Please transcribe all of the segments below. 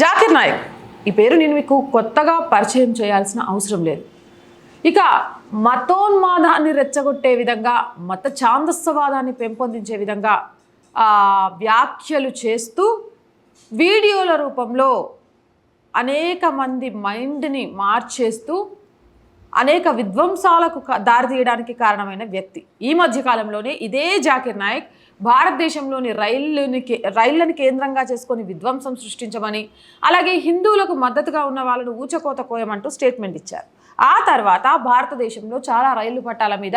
జాకిర్ నాయక్. ఈ పేరు నేను మీకు కొత్తగా పరిచయం చేయాల్సిన అవసరం లేదు. ఇక మతోన్మాదాన్ని రెచ్చగొట్టే విధంగా మత ఛాందస్సవాదాన్ని పెంపొందించే విధంగా వ్యాఖ్యలు చేస్తూ వీడియోల రూపంలో అనేక మంది మైండ్ని మార్చేస్తూ అనేక విధ్వంసాలకు దారితీయడానికి కారణమైన వ్యక్తి. ఈ మధ్యకాలంలోనే ఇదే జాకిర్ నాయక్ భారతదేశంలోని రైళ్ళని కే- రైళ్ళను కేంద్రంగా చేసుకొని విధ్వంసం సృష్టించమని అలాగే హిందువులకు మద్దతుగా ఉన్న వాళ్ళను ఊచకోత కోయమంటూ స్టేట్మెంట్ ఇచ్చారు. ఆ తర్వాత భారతదేశంలో చాలా రైలు పట్టాల మీద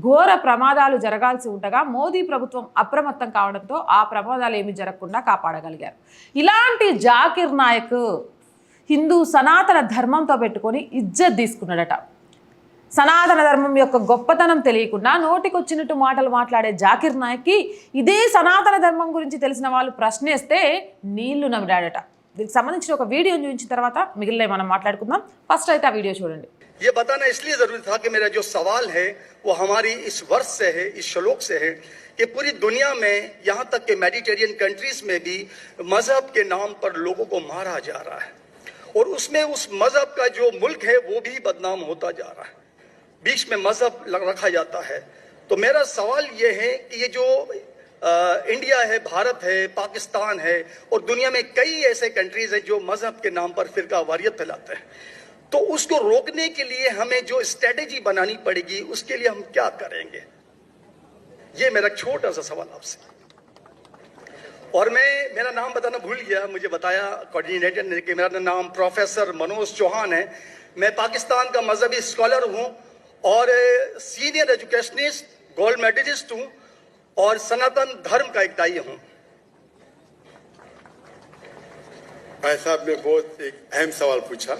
ఘోర ప్రమాదాలు జరగాల్సి ఉండగా మోదీ ప్రభుత్వం అప్రమత్తం కావడంతో ఆ ప్రమాదాలు ఏమీ జరగకుండా కాపాడగలిగారు. ఇలాంటి జాకిర్ నాయక్ హిందూ సనాతన ధర్మంతో పెట్టుకొని ఇజ్జత్ తీసుకున్నాడట. సనాతన ధర్మం యొక్క గొప్పతనం తెలియకుండా నోటికొచ్చినట్టు మాటలు మాట్లాడే జాకిర్ నాయక్కి ఇదే సనాతన ధర్మం గురించి తెలిసిన వాళ్ళు ప్రశ్నేస్తే నీళ్లు నమ్మిడాడట దీనికి సంబంధించిన ఒక వీడియో చూపించిన తర్వాత మిగిలిన మనం మాట్లాడుకుందాం. ఫస్ట్ అయితే ఆ వీడియో చూడండి. یہ بتانا اس لیے ضروری تھا کہ میرا جو سوال ہے وہ ہماری اس ورس سے ہے، اس شلوک سے ہے کہ پوری دنیا میں یہاں تک کہ میڈیٹیرین کنٹریز میں بھی مذہب کے نام پر لوگوں کو مارا جا رہا ہے اور اس میں اس مذہب کا جو ملک ہے وہ بھی بدنام ہوتا جا رہا ہے۔ بیچ میں مذہب رکھا جاتا ہے۔ تو میرا سوال یہ ہے کہ یہ جو انڈیا ہے، بھارت ہے، پاکستان ہے، اور دنیا میں کئی ایسے کنٹریز ہیں جو مذہب کے نام پر فرقہ واریت پھیلاتے ہیں۔ تو اس کو روکنے کے لیے ہمیں جو اسٹریٹجی بنانی پڑے گی، اس کے لیے ہم کیا کریں گے؟ یہ میرا چھوٹا سا سوال آپ سے۔ اور میں، میرا نام بتانا بھول گیا، مجھے بتایا کوڈینیٹر نے کہ میرا نام پروفیسر منوج چوہان ہے۔ میں پاکستان کا مذہبی اسکالر ہوں۔ اور سینئر ایجوکیشنسٹ گولڈ میڈلسٹ ہوں اور سناتن دھرم کا اکتائی ہوں۔ بھائی صاحب نے بہت ایک اہم سوال پوچھا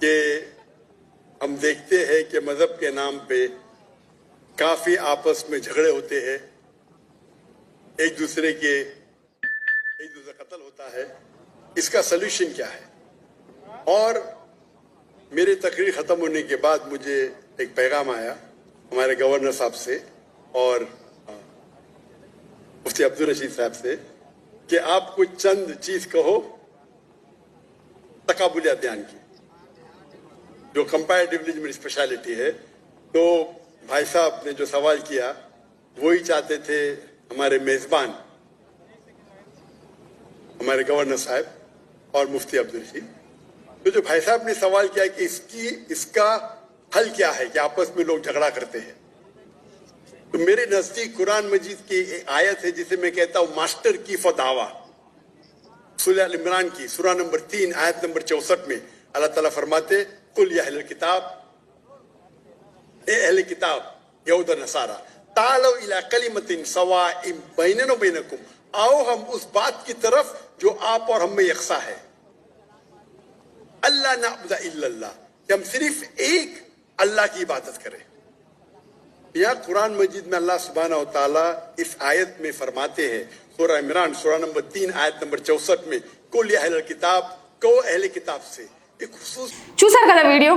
کہ ہم دیکھتے ہیں کہ مذہب کے نام پہ کافی آپس میں جھگڑے ہوتے ہیں۔ ایک دوسرے کے ایک دوسرے قتل ہوتا ہے۔ اس کا سلوشن کیا ہے؟ اور میری تقریر ختم ہونے کے بعد مجھے ایک پیغام آیا ہمارے گورنر صاحب سے اور مفتی عبدالرشید صاحب سے کہ آپ کو چند چیز کہو تقابل دھیان کی، جو کمپیریٹیولی میری اسپیشلٹی ہے۔ تو بھائی صاحب نے جو سوال کیا، وہی وہ چاہتے تھے ہمارے میزبان، ہمارے گورنر صاحب اور مفتی عبدالرشید تو جو بھائی صاحب نے سوال کیا کہ اس کی، اس کا حل کیا ہے کہ آپس میں لوگ جھگڑا کرتے ہیں۔ تو میرے نزدیک قرآن مجید کی آیت ہے جسے میں کہتا ہوں، ماسٹر کی فداوا سلح عمران کی، سورہ نمبر تین، آیت نمبر چونسٹھ میں اللہ تعالیٰ فرماتے کل یا اہل کتاب اے اہل کتاب، یہود نصارہ تالو الى کلمت سوا بیننو بینکم، آؤ ہم اس بات کی طرف جو آپ اور ہم میں یکساں ہے۔ اللہ نعبد الا اللہ۔ کہ ہم صرف ایک اللہ کی عبادت کریں۔ یا قرآن مجید میں اللہ سبحانہ و تعالیٰ اس آیت میں فرماتے ہیں سورہ عمران سورہ نمبر تین آیت نمبر چوسٹھ میں کل لیا اہل کتاب کو اہل کتاب سے۔ ایک خصوص چوسر کا ویڈیو۔ اسلام చూశారు కదా వీడియో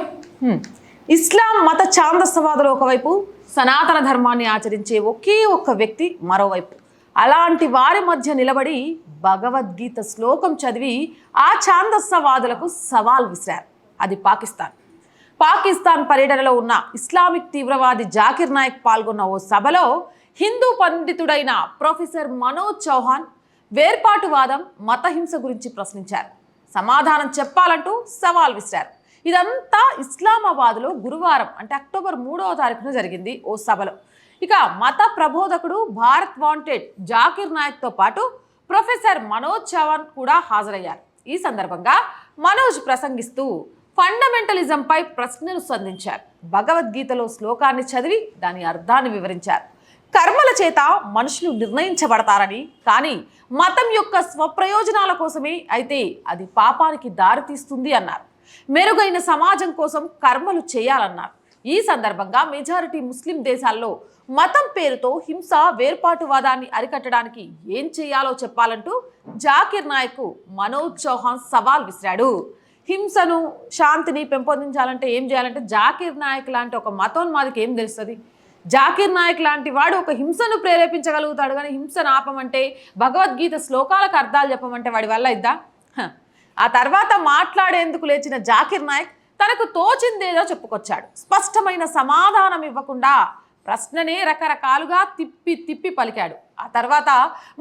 ఇస్లాం మత ఛాందస్తవాదులు ఒకవైపు సనాతన ధర్మాన్ని ఆచరించే ఒకే ఒక్క مرو మరోవైపు అలాంటి వారి మధ్య నిలబడి భగవద్గీత శ్లోకం చదివి ఆ ఛాందస్సవాదులకు సవాల్ విసిరారు. అది పాకిస్తాన్. పాకిస్తాన్ పర్యటనలో ఉన్న ఇస్లామిక్ తీవ్రవాది జాకిర్ నాయక్ పాల్గొన్న ఓ సభలో హిందూ పండితుడైన ప్రొఫెసర్ మనోజ్ చౌహాన్ వేర్పాటువాదం మతహింస గురించి ప్రశ్నించారు. సమాధానం చెప్పాలంటూ సవాల్ విసిరారు. ఇదంతా ఇస్లామాబాద్లో గురువారం అంటే అక్టోబర్ మూడవ తారీఖున జరిగింది ఓ సభలో. ఇక మత ప్రబోధకుడు భారత్ వాంటెడ్ జాకిర్ నాయక్తో పాటు ప్రొఫెసర్ మనోజ్ చవాన్ కూడా హాజరయ్యారు. ఈ సందర్భంగా మనోజ్ ప్రసంగిస్తూ ఫండమెంటలిజంపై ప్రశ్నలు సంధించారు. భగవద్గీతలో శ్లోకాన్ని చదివి దాని అర్థాన్ని వివరించారు. కర్మల చేత మనుషులు నిర్ణయించబడతారని కానీ మతం యొక్క స్వప్రయోజనాల కోసమే అయితే అది పాపానికి దారితీస్తుంది అన్నారు. మెరుగైన సమాజం కోసం కర్మలు చేయాలన్నారు. ఈ సందర్భంగా మెజారిటీ ముస్లిం దేశాల్లో మతం పేరుతో హింస వేర్పాటువాదాన్ని అరికట్టడానికి ఏం చేయాలో చెప్పాలంటూ జాకిర్ నాయక్ మనోజ్ చౌహాన్ సవాల్ విసిరాడు. హింసను శాంతిని పెంపొందించాలంటే ఏం చేయాలంటే జాకిర్ నాయక్ లాంటి ఒక మతోన్మాదికి ఏం తెలుస్తుంది? జాకిర్ నాయక్ లాంటి వాడు ఒక హింసను ప్రేరేపించగలుగుతాడు కానీ హింసను ఆపమంటే భగవద్గీత శ్లోకాలకు అర్థాలు చెప్పమంటే వాడి వల్ల ఇద్దా? ఆ తర్వాత మాట్లాడేందుకు లేచిన జాకిర్ నాయక్ తనకు తోచిందేదో చెప్పుకొచ్చాడు. స్పష్టమైన సమాధానం ఇవ్వకుండా ప్రశ్ననే రకరకాలుగా తిప్పి తిప్పి పలికాడు. ఆ తర్వాత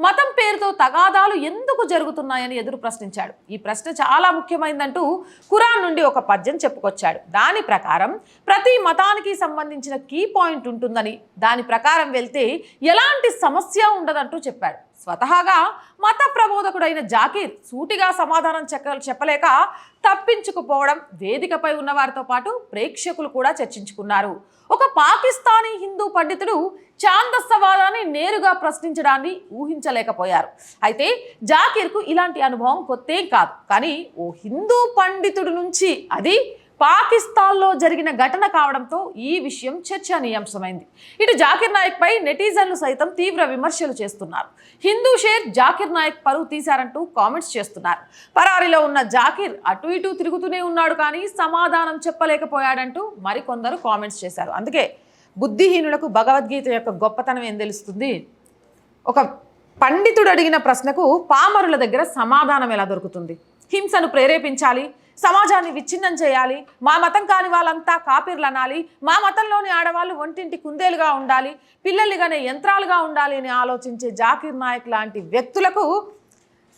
మతం పేరుతో తగాదాలు ఎందుకు జరుగుతున్నాయని ఎదురు ప్రశ్నించాడు. ఈ ప్రశ్న చాలా ముఖ్యమైనదంటూ ఖురాన్ నుండి ఒక పద్యం చెప్పుకొచ్చాడు. దాని ప్రకారం ప్రతి మతానికి సంబంధించిన కీ పాయింట్ ఉంటుందని దాని ప్రకారం వెళ్తే ఎలాంటి సమస్య ఉండదంటూ చెప్పాడు. స్వతహాగా మత ప్రబోధకుడైన జాకీర్ సూటిగా సమాధానం చెక్క చెప్పలేక తప్పించుకుపోవడం వేదికపై ఉన్న వారితో పాటు ప్రేక్షకులు కూడా చర్చించుకున్నారు. ఒక పాకిస్తానీ హిందూ పండితుడు ఛాందస్సవాదాన్ని నేరుగా ప్రశ్నించడాన్ని ఊహించలేకపోయారు. అయితే జాకీర్కు ఇలాంటి అనుభవం కొత్తేం కాదు. కానీ ఓ హిందూ పండితుడి నుంచి అది పాకిస్తాన్లో జరిగిన ఘటన కావడంతో ఈ విషయం చర్చనీయాంశమైంది. ఇటు జాకిర్ నాయక్ పై నెటిజన్లు సైతం తీవ్ర విమర్శలు చేస్తున్నారు. హిందూ షేర్ జాకిర్ నాయక్ పరువు తీశారంటూ కామెంట్స్ చేస్తున్నారు. పరారిలో ఉన్న జాకిర్ అటు ఇటు తిరుగుతూనే ఉన్నాడు కానీ సమాధానం చెప్పలేకపోయాడంటూ మరికొందరు కామెంట్స్ చేశారు. అందుకే బుద్ధిహీనులకు భగవద్గీత యొక్క గొప్పతనం ఏం తెలుస్తుంది? ఒక పండితుడు అడిగిన ప్రశ్నకు పామరుల దగ్గర సమాధానం ఎలా దొరుకుతుంది? హింసను ప్రేరేపించాలి సమాజాన్ని విచ్ఛిన్నం చేయాలి మా మతం కాని వాళ్ళంతా కాపీర్లు అనాలి మా మతంలోని ఆడవాళ్ళు ఒంటింటి కుందేలుగా ఉండాలి పిల్లలుగానే యంత్రాలుగా ఉండాలి అని ఆలోచించే జాకీర్ నాయక్ లాంటి వ్యక్తులకు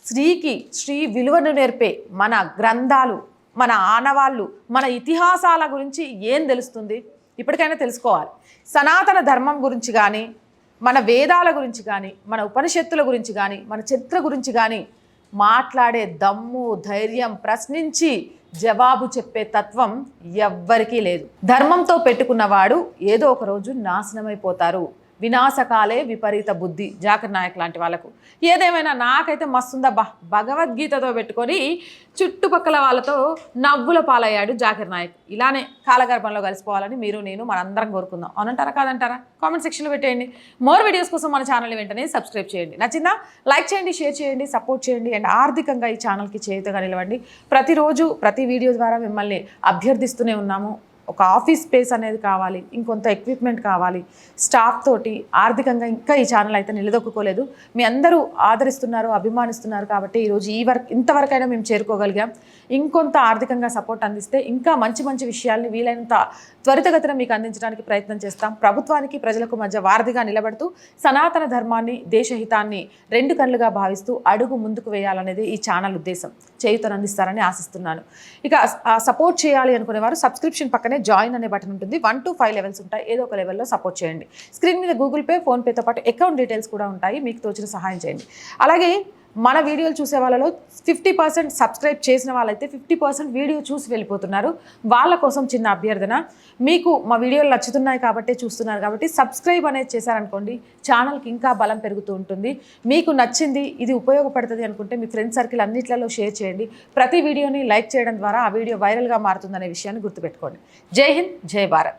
స్త్రీకి స్త్రీ విలువను నేర్పే మన గ్రంథాలు మన ఆనవాళ్ళు మన ఇతిహాసాల గురించి ఏం తెలుస్తుంది? ఇప్పటికైనా తెలుసుకోవాలి. సనాతన ధర్మం గురించి కానీ మన వేదాల గురించి కానీ మన ఉపనిషత్తుల గురించి కానీ మన చరిత్ర గురించి కానీ మాట్లాడే దమ్ము ధైర్యం ప్రశ్నించి జవాబు చెప్పే తత్వం ఎవ్వరికీ లేదు. ధర్మంతో పెట్టుకున్నవాడు ఏదో ఒక రోజు నాశనమైపోతారు. వినాశకాలే విపరీత బుద్ధి జాకర్ నాయక్ లాంటి వాళ్ళకు. ఏదేమైనా నాకైతే మస్తుందా భగవద్గీతతో పెట్టుకొని చుట్టుపక్కల వాళ్ళతో నవ్వుల పాలయ్యాడు జాకిర్ నాయక్. ఇలానే కాలగర్భంలో కలిసిపోవాలని మీరు నేను మనందరం కోరుకుందాం. అవునంటారా కాదంటారా? కామెంట్ సెక్షన్లో పెట్టేయండి. మోర్ వీడియోస్ కోసం మన ఛానల్ వెంటనే సబ్స్క్రైబ్ చేయండి. నచ్చిందా? లైక్ చేయండి షేర్ చేయండి సపోర్ట్ చేయండి అండ్ ఆర్థికంగా ఈ ఛానల్కి చేయుతగా నిలవండి. ప్రతిరోజు ప్రతి వీడియో ద్వారా మిమ్మల్ని అభ్యర్థిస్తూనే ఉన్నాము. ఒక ఆఫీస్ స్పేస్ అనేది కావాలి ఇంకొంత ఎక్విప్మెంట్ కావాలి స్టాఫ్ తోటి ఆర్థికంగా ఇంకా ఈ ఛానల్ అయితే నిలదొక్కుకోలేదు. మీ అందరూ ఆదరిస్తున్నారు అభిమానిస్తున్నారు కాబట్టి ఈరోజు ఈ వరకు ఇంతవరకైనా మేము చేరుకోగలిగాం. ఇంకొంత ఆర్థికంగా సపోర్ట్ అందిస్తే ఇంకా మంచి మంచి విషయాల్ని వీలైనంత త్వరితగతిన మీకు అందించడానికి ప్రయత్నం చేస్తాం. ప్రభుత్వానికి ప్రజలకు మధ్య వారధిగా నిలబడుతూ సనాతన ధర్మాన్ని దేశహితాన్ని రెండు కళ్ళుగా భావిస్తూ అడుగు ముందుకు వేయాలనేది ఈ ఛానల్ ఉద్దేశం. చేయుతనందిస్తారని ఆశిస్తున్నాను. ఇక సపోర్ట్ చేయాలి అనుకునే వారు సబ్స్క్రిప్షన్ పక్కనే జాయిన్ అనే బటన్ ఉంటుంది. వన్ టు ఫైవ్ లెవెల్స్ ఉంటాయి. ఏదో ఒక లెవెల్లో సపోర్ట్ చేయండి. స్క్రీన్ మీద గూగుల్ పే ఫోన్పేతో పాటు అకౌంట్ డీటెయిల్స్ కూడా ఉంటాయి. మీకు తోచిన సహాయం చేయండి. అలాగే మన వీడియోలు చూసే వాళ్ళలో ఫిఫ్టీ పర్సెంట్ సబ్స్క్రైబ్ చేసిన వాళ్ళైతే ఫిఫ్టీ పర్సెంట్ వీడియో చూసి వెళ్ళిపోతున్నారు. వాళ్ళ కోసం చిన్న అభ్యర్థన. మీకు మా వీడియోలు నచ్చుతున్నాయి కాబట్టి చూస్తున్నారు కాబట్టి సబ్స్క్రైబ్ అనేది చేశారనుకోండి ఛానల్కి ఇంకా బలం పెరుగుతూ ఉంటుంది. మీకు నచ్చింది ఇది ఉపయోగపడుతుంది అనుకుంటే మీ ఫ్రెండ్స్ సర్కిల్ అన్నిట్లలో షేర్ చేయండి. ప్రతి వీడియోని లైక్ చేయడం ద్వారా ఆ వీడియో వైరల్గా మారుతుందనే విషయాన్ని గుర్తుపెట్టుకోండి. జై హింద్ జై భారత్.